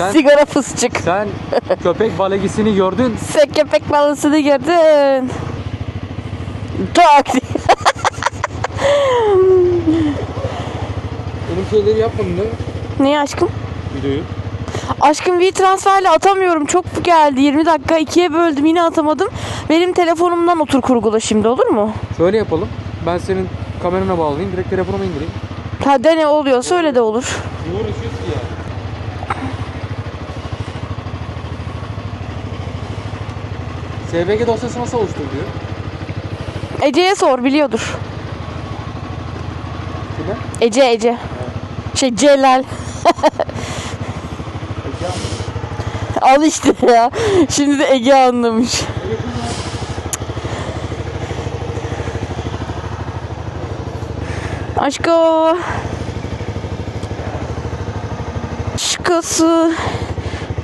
Sen- Sigara fısçık. Sen köpek balegisini gördün. Sen köpek balısını gördün. Tak diye. Benim şeyleri yapmadın değil mi? Niye aşkım? Videoyu. Aşkım V transferle atamıyorum. Çok geldi. 20 dakika ikiye böldüm. Yine atamadım. Benim telefonumdan otur kurgula şimdi olur mu? Şöyle yapalım. Ben senin kamerana bağlayayım. Direkt telefonuma indireyim. Ha de ne oluyorsa öyle de olur. Ki ya? SVG dosyası nasıl oluşturuluyor? Ece'ye sor biliyordur. Kime? Ece Ece. Şey Celal. Al işte ya. Şimdi de Ege anlamış. Aşko. Başkası.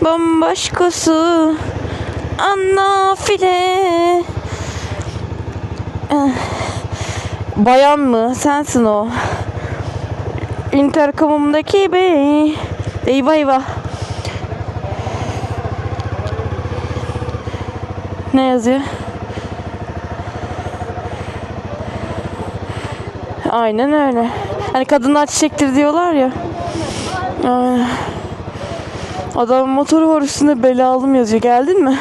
Bambaşkası. Anna file. Eh. Bayan mı? Sensin o. Intercom'umdaki bey. Eyvah eyvah. Ne yazıyor? Aynen öyle. Hani kadınlar çiçektir diyorlar ya. Ay. Adamın motoru var üstünde belalım yazıyor. Geldin mi?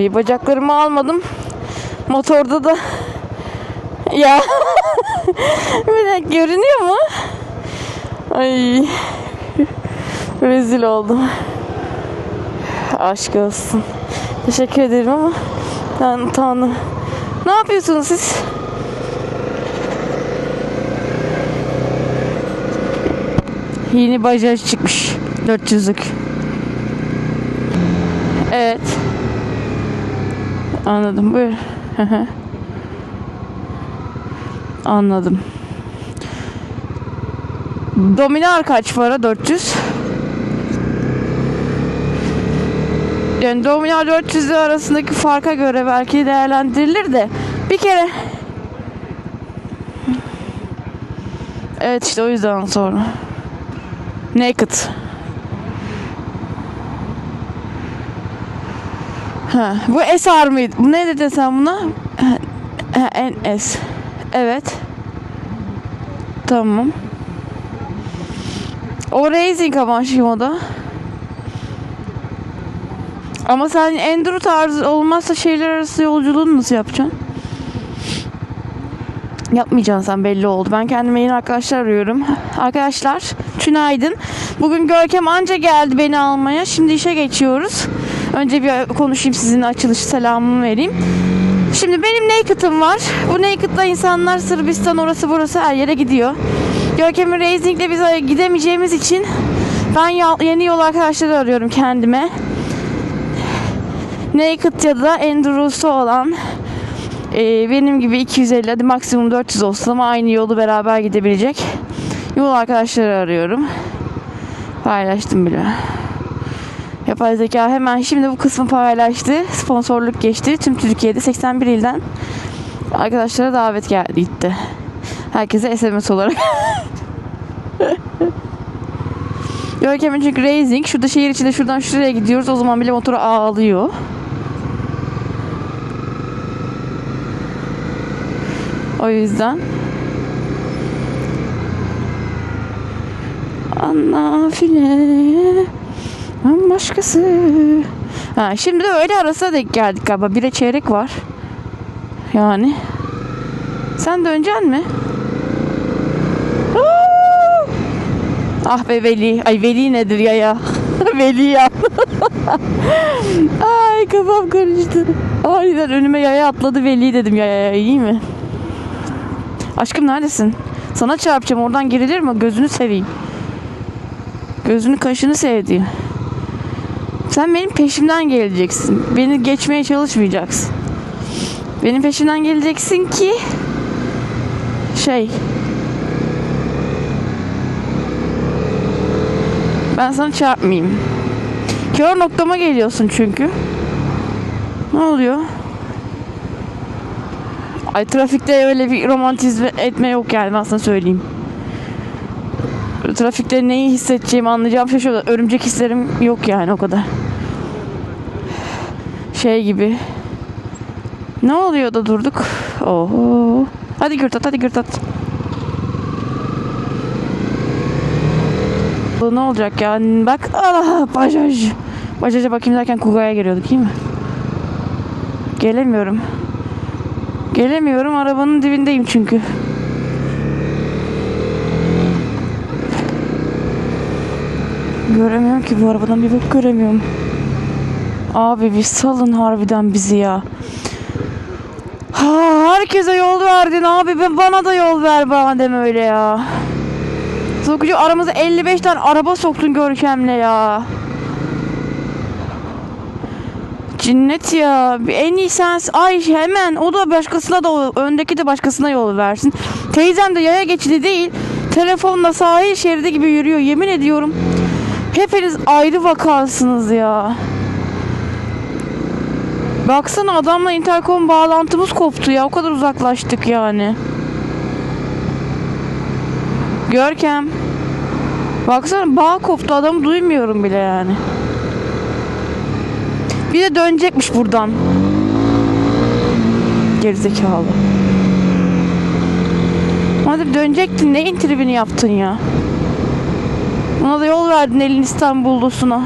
Ay bacaklarımı almadım. Motorda da ya bir dakika görünüyor mu? Ay rezil oldum. Aşk olsun. Teşekkür ederim ama ben tanrım. Ne yapıyorsunuz siz? Yeni bajaj çıkmış. 400'lük. Evet. Anladım. Buyur. Anladım. Dominar kaç para? 400. Yani Dominar 400 ile arasındaki farka göre belki değerlendirilir de bir kere Evet işte o yüzden sonra. Naked. Ha, bu SR mıydı? Bu ne dedin sen buna? Ha, NS. Evet. Tamam. O Racing ama aşkım o da. Ama sen enduro tarzı olmazsa şehirler arası yolculuğunu nasıl yapacaksın? Yapmayacaksın sen belli oldu. Ben kendime yeni arkadaşlar arıyorum. Arkadaşlar tünaydın. Bugün Görkem anca geldi beni almaya. Şimdi işe geçiyoruz. Önce bir konuşayım sizinle açılış selamımı vereyim. Şimdi benim Naked'ım var. Bu Naked'la insanlar Sırbistan orası burası her yere gidiyor. Görkem'in Racing'le biz gidemeyeceğimiz için ben yeni yol arkadaşları arıyorum kendime. Naked ya da Enduro'su olan e, benim gibi 250 hadi maksimum 400 olsun ama aynı yolu beraber gidebilecek yol arkadaşları arıyorum. Paylaştım bile. Yapay zeka hemen şimdi bu kısmı paylaştı. Sponsorluk geçti. Tüm Türkiye'de 81 ilden arkadaşlara davet geldi gitti. Herkese SMS olarak. Görkem'in çünkü Racing. Şurada şehir içinde şuradan şuraya gidiyoruz. O zaman bile motoru ağlıyor. O yüzden. Anna file. Başkası. Ha, şimdi de öyle arasına denk geldik galiba. Bire çeyrek var. Yani. Sen döneceksin mi? Ah be Veli. Ay Veli nedir ya ya? Veli ya. Ay kafam karıştı. Aniden önüme yaya atladı Veli dedim yaya iyi mi? Aşkım neredesin? Sana çarpacağım oradan gerilir mi? Gözünü seveyim. Gözünü kaşını sevdiğim. Sen benim peşimden geleceksin. Beni geçmeye çalışmayacaksın. Benim peşimden geleceksin ki şey ben sana çarpmayayım. Kör noktama geliyorsun çünkü. Ne oluyor? Ay trafikte öyle bir romantizm etme yok yani ben sana söyleyeyim. Trafikte neyi hissedeceğimi anlayacağım şey şu örümcek hislerim yok yani o kadar. Şey gibi. Ne oluyor da durduk? Oho. Hadi Gürtat hadi Gürtat. Bu ne olacak ya? Bak ah bajaj. Bajaja bakayım derken Kuga'ya giriyorduk değil mi? Gelemiyorum. Gelemiyorum arabanın dibindeyim çünkü. Göremiyorum ki bu arabadan bir bak göremiyorum. Abi bir salın harbiden bizi ya. Ha, herkese yol verdin abi ben bana da yol ver bana deme öyle ya. Sokucu aramıza 55 tane araba soktun Görkem'le ya. Cinnet ya. En iyi sen ay hemen o da başkasına da öndeki de başkasına yol versin. Teyzem de yaya geçidi değil. Telefonla sahil şeridi gibi yürüyor yemin ediyorum. Hepiniz ayrı vakasınız ya. Baksana adamla interkom bağlantımız koptu ya. O kadar uzaklaştık yani. Görkem. Baksana bağ koptu adamı duymuyorum bile yani. Bir de dönecekmiş buradan. Gerizekalı. Madem dönecektin neyin tribini yaptın ya? Ona da yol verdin elin İstanbullusuna.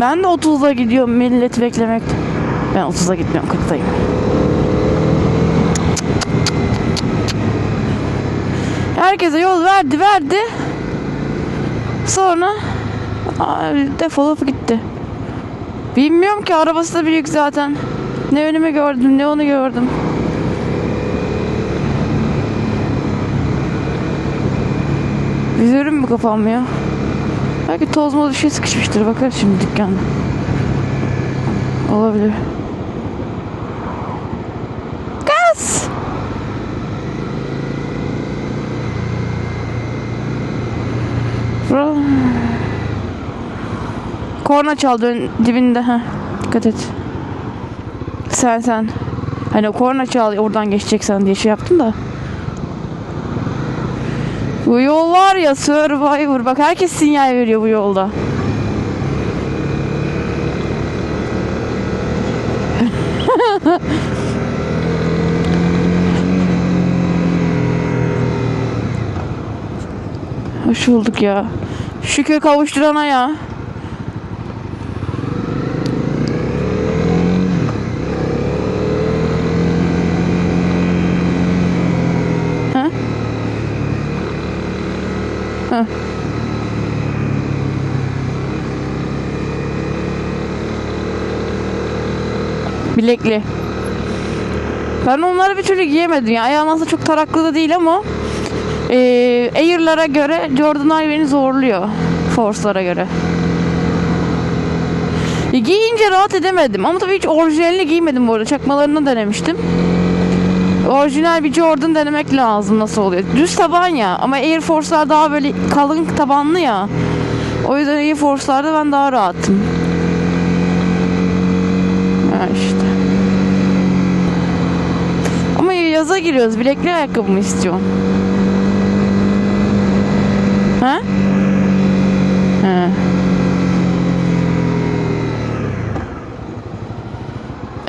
Ben de 30'da gidiyorum milleti beklemekte. Ben 30'da gitmiyorum 40'dayım. Herkese yol verdi verdi. Sonra defolup gitti. Bilmiyorum ki arabası da büyük zaten. Ne önümü gördüm ne onu gördüm. Vizörüm mü kapanmıyor? Belki toz moz bir şey sıkışmıştır. Bakarız şimdi dükkanda. Olabilir. Gaz! Korna çaldı ön- dibinde. ha. Dikkat et. Sen sen. Hani korna çal oradan geçeceksen diye şey yaptım da. Bu yol var ya Survivor. Bak herkes sinyal veriyor bu yolda. Hoş bulduk ya. Şükür kavuşturana ya. Bilekli. Ben onları bir türlü giyemedim ya. Ayağım aslında çok taraklı da değil ama eee Air'lara göre Jordanlar beni zorluyor. Force'lara göre. E, giyince rahat edemedim ama tabii hiç orijinalini giymedim bu arada. Çakmalarını denemiştim. Orijinal bir Jordan denemek lazım nasıl oluyor. Düz taban ya ama Air Force'lar daha böyle kalın tabanlı ya. O yüzden Air Force'larda ben daha rahatım. İşte. Ama yaza giriyoruz. Bilekli ayakkabı mı istiyorsun? Ha? Ha.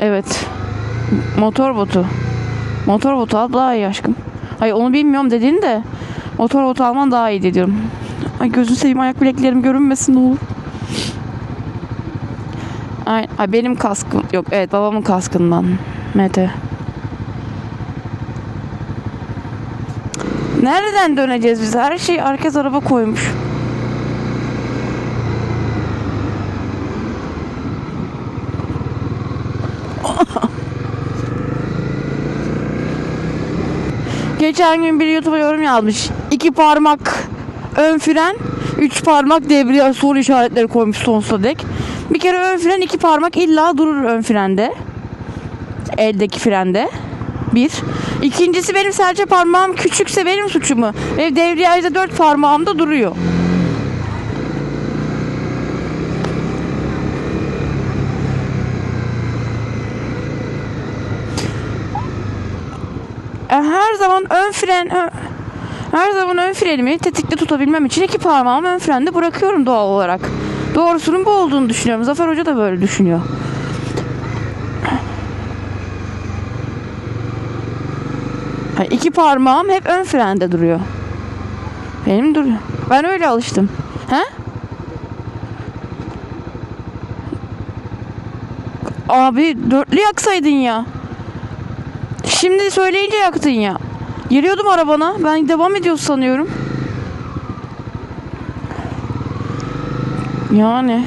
Evet. Motor botu. Motor botu al daha iyi aşkım. Hayır onu bilmiyorum dediğin de motor botu alman daha iyi diyorum. Ay gözünü seveyim ayak bileklerim görünmesin ne olur. Ay benim kaskım yok evet babamın kaskından. Mete. Nereden döneceğiz biz? Her şey herkes araba koymuş. Geçen gün bir YouTube'a yorum yazmış. İki parmak ön fren, üç parmak debriyaj soru işaretleri koymuş sonsuza dek. Bir kere ön fren iki parmak illa durur ön frende. Eldeki frende. Bir. İkincisi benim serçe parmağım küçükse benim suçumu. Benim devriyajda dört parmağım da duruyor. E, her zaman ön fren her zaman ön frenimi tetikte tutabilmem için iki parmağımı ön frende bırakıyorum doğal olarak. Doğrusunun bu olduğunu düşünüyorum. Zafer Hoca da böyle düşünüyor. Ha, iki parmağım hep ön frende duruyor. Benim duruyor. Ben öyle alıştım. He? Abi dörtlü yaksaydın ya. Şimdi söyleyince yaktın ya. Giriyordum arabana. Ben devam ediyor sanıyorum. Yani.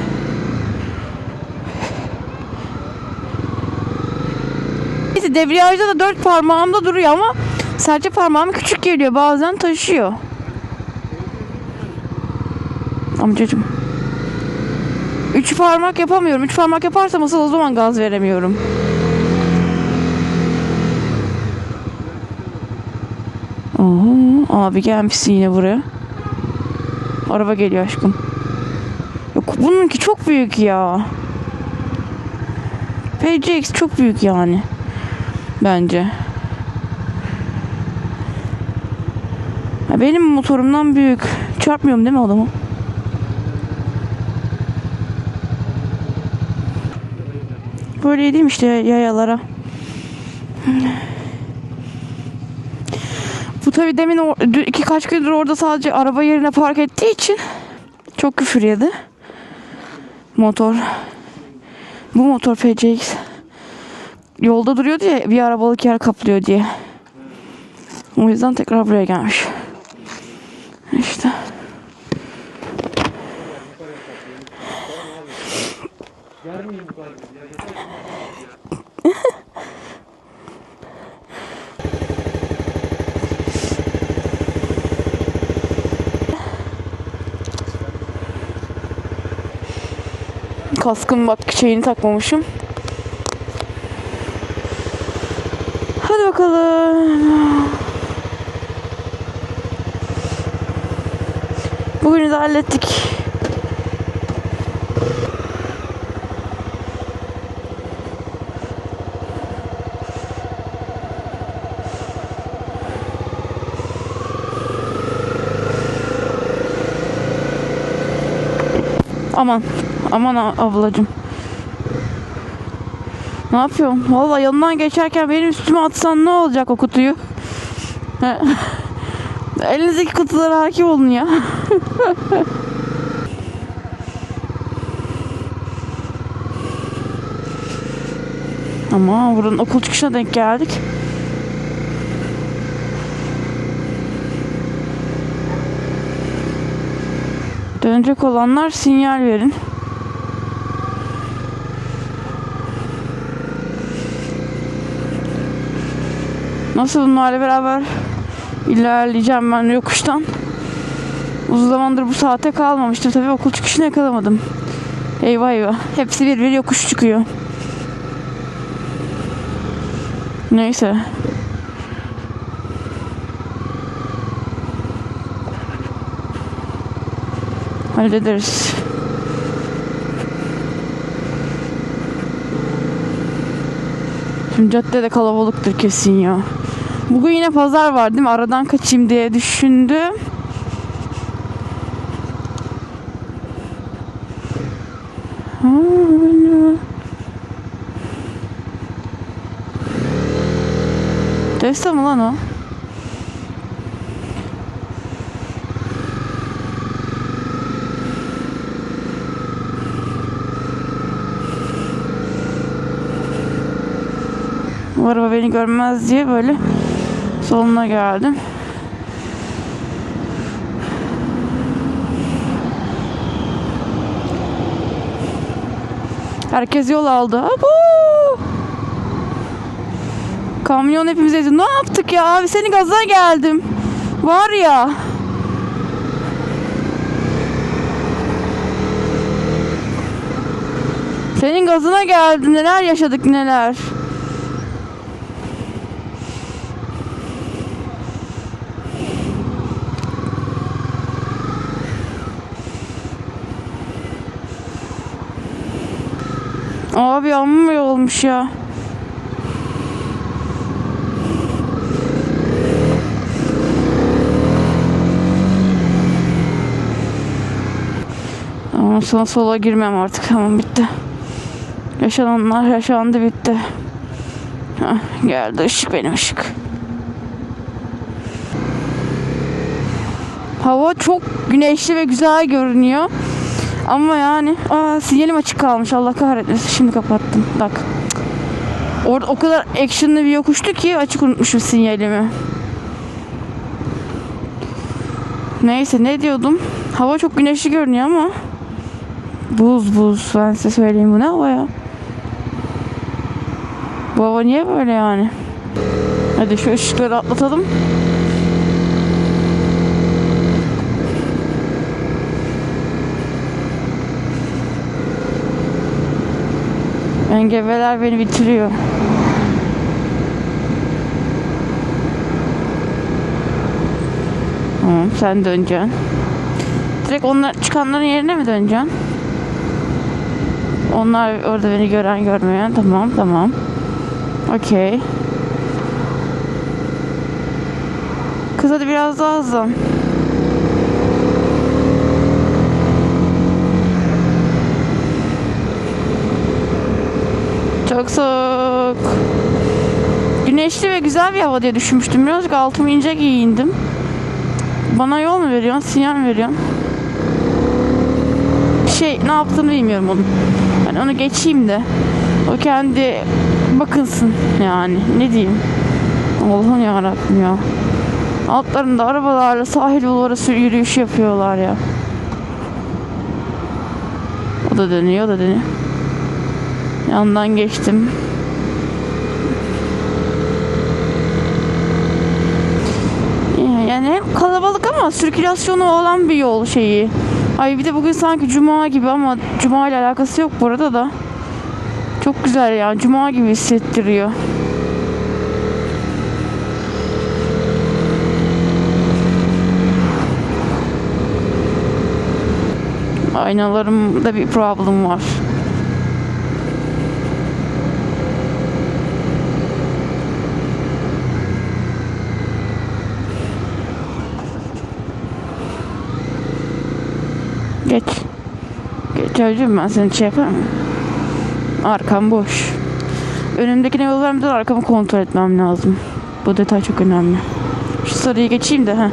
Neyse debriyajda da dört parmağımda duruyor ama serçe parmağım küçük geliyor. Bazen taşıyor. Amcacım. Üç parmak yapamıyorum. Üç parmak yaparsam asıl o zaman gaz veremiyorum. Oo, abi gelmişsin yine buraya. Araba geliyor aşkım. Bununki çok büyük ya. PCX çok büyük yani. Bence. Benim motorumdan büyük. Çarpmıyorum değil mi adamı? Böyleydim işte yayalara. Bu tabi demin iki kaç gündür orada sadece araba yerine park ettiği için çok küfür yedi. Motor. Bu motor PCX. Yolda duruyordu ya bir arabalık yer kaplıyor diye. O yüzden tekrar buraya gelmiş. İşte. Kaskın bak şeyini takmamışım. Hadi bakalım. Bugünü de hallettik. Aman. Aman ablacım. Ne yapıyorum? Valla yanından geçerken benim üstüme atsan ne olacak o kutuyu? Elinizdeki kutulara hakim olun ya. Ama buranın okul çıkışına denk geldik. Dönecek olanlar sinyal verin. Nasıl bunlarla beraber ilerleyeceğim ben yokuştan. Uzun zamandır bu saate kalmamıştım. Tabii okul çıkışını yakalamadım. Eyvah eyvah. Hepsi bir bir yokuş çıkıyor. Neyse. Hallederiz. Şimdi caddede kalabalıktır kesin ya. Bugün yine pazar var değil mi? Aradan kaçayım diye düşündüm. Tesla mı lan o? Bu araba beni görmez diye böyle soluna geldim. Herkes yol aldı. Abo! Kamyon hepimize dedi. Ne yaptık ya abi? Senin gazına geldim. Var ya. Senin gazına geldim. Neler yaşadık neler. Abi yağmur olmuş ya. Ama sana sola girmem artık. Tamam bitti. Yaşananlar yaşandı bitti. Heh, geldi ışık benim ışık. Hava çok güneşli ve güzel görünüyor. Ama yani aa, sinyalim açık kalmış. Allah kahretmesin. Şimdi kapattım. Bak. Orada o kadar actionlı bir yokuştu ki açık unutmuşum sinyalimi. Neyse ne diyordum? Hava çok güneşli görünüyor ama buz buz ben size söyleyeyim bu ne hava ya? Bu hava niye böyle yani? Hadi şu ışıkları atlatalım. Engebeler beni bitiriyor. Tamam sen döneceksin. Direkt onlar çıkanların yerine mi döneceksin? Onlar orada beni gören görmeyen. Tamam tamam. Okey. Kız hadi biraz daha hızlan. Soğuk. Güneşli ve güzel bir hava diye düşünmüştüm. Birazcık altımı ince giyindim. Bana yol mu veriyorsun? Sinyal mi veriyorsun? Şey ne yaptığını bilmiyorum onun. Hani onu geçeyim de. O kendi bakınsın yani. Ne diyeyim? Allah'ım yarabbim ya. Altlarında arabalarla sahil yolu arası yürüyüş yapıyorlar ya. O da dönüyor, o da dönüyor. Yandan geçtim. Yani hem kalabalık ama sirkülasyonu olan bir yol şeyi. Ay bir de bugün sanki cuma gibi ama cuma ile alakası yok bu arada da. Çok güzel ya. Cuma gibi hissettiriyor. Aynalarımda bir problem var. Hocam ben seni şey yaparım. Arkam boş. Önümdekine yol vermeden arkamı kontrol etmem lazım. Bu detay çok önemli. Şu sarıyı geçeyim de ha.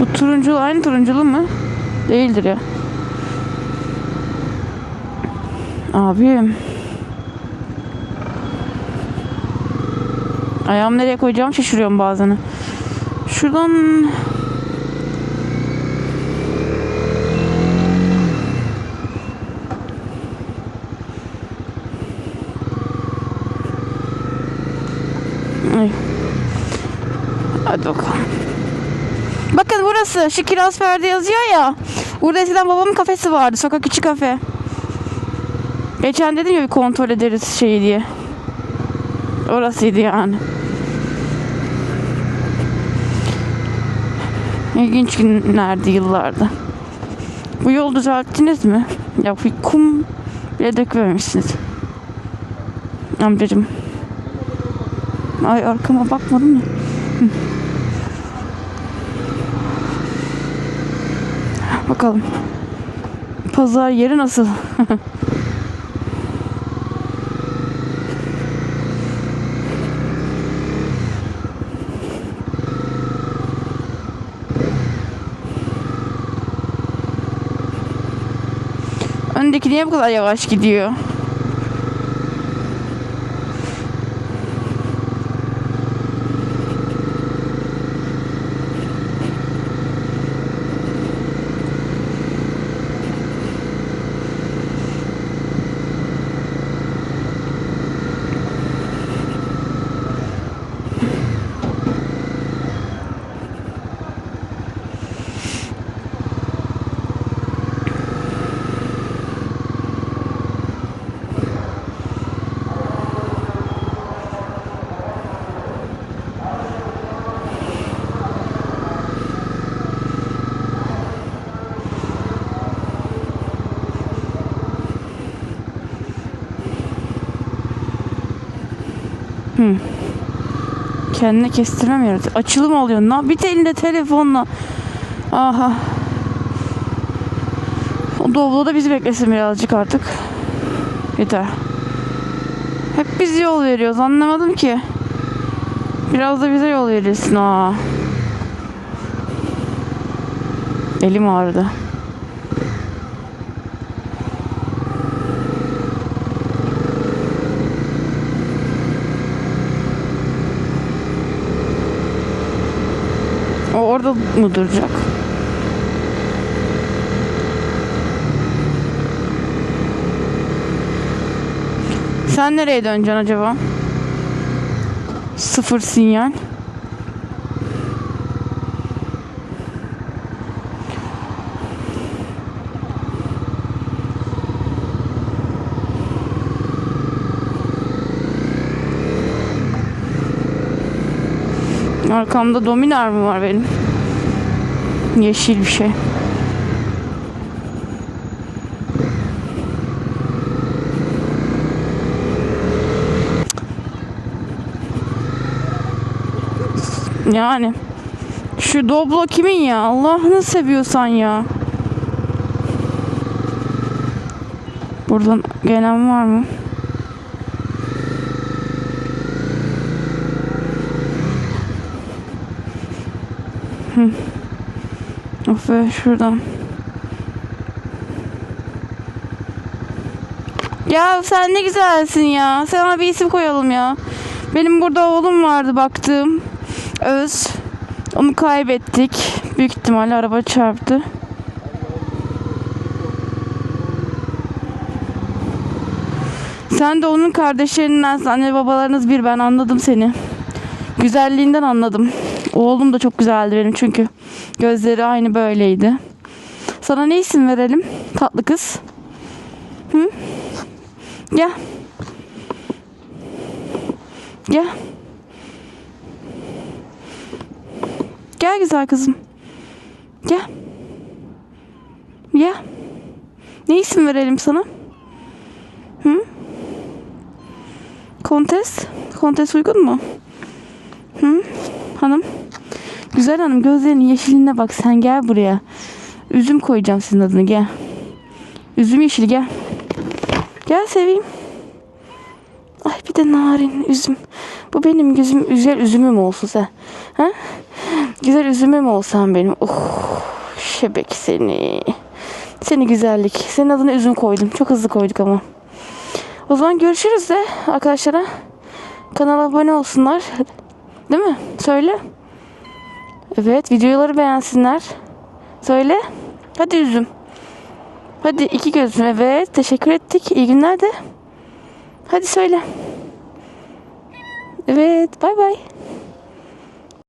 Bu turuncu aynı turunculu mu? Değildir ya. Abim. Ayağımı nereye koyacağım şaşırıyorum bazen. Şuradan Ay. Hadi bakalım. Bakın burası şu kiraz perde yazıyor ya. Burada eskiden babamın kafesi vardı. Sokak içi kafe. Geçen dedim ya bir kontrol ederiz şeyi diye. Orasıydı yani. İlginç günlerdi yıllarda. Bu yol düzelttiniz mi? Ya bir kum bile dökmemişsiniz. Amcacım. Ay arkama bakmadım ya. Bakalım. Pazar yeri nasıl? Öndeki niye bu kadar yavaş gidiyor? Kendine kestirmem yaratıyor. Açılım oluyor. Ne? Bir de elinde telefonla. Aha. O Doblo da bizi beklesin birazcık artık. Yeter. Hep biz yol veriyoruz. Anlamadım ki. Biraz da bize yol verirsin ha. Elim ağrıdı. Mı duracak? Sen nereye döneceksin acaba? Sıfır sinyal. Arkamda dominar mı var benim? Yeşil bir şey. Yani şu Doblo kimin ya? Allah'ını seviyorsan ya. Buradan gelen var mı? Of be şuradan. Ya sen ne güzelsin ya. Sana bir isim koyalım ya. Benim burada oğlum vardı baktığım. Öz. Onu kaybettik. Büyük ihtimalle araba çarptı. Sen de onun kardeşlerinden anne babalarınız bir ben anladım seni. Güzelliğinden anladım. Oğlum da çok güzeldi benim çünkü. Gözleri aynı böyleydi. Sana ne isim verelim? Tatlı kız. Hı? Gel. Gel. Gel güzel kızım. Gel. Gel. Ne isim verelim sana? Hı? Kontes? Kontes uygun mu? Hı? Hanım? Güzel hanım gözlerinin yeşiline bak sen gel buraya. Üzüm koyacağım sizin adını gel. Üzüm yeşili gel. Gel seveyim. Ay bir de narin üzüm. Bu benim gözüm güzel üzümüm olsun sen. Ha? Güzel üzümüm olsan benim. Oh, şebek seni. Seni güzellik. Senin adına üzüm koydum. Çok hızlı koyduk ama. O zaman görüşürüz de arkadaşlara. Kanala abone olsunlar. Değil mi? Söyle. Evet videoları beğensinler. Söyle. Hadi üzüm. Hadi iki gözüm. Evet teşekkür ettik. İyi günler de. Hadi söyle. Evet bay bay.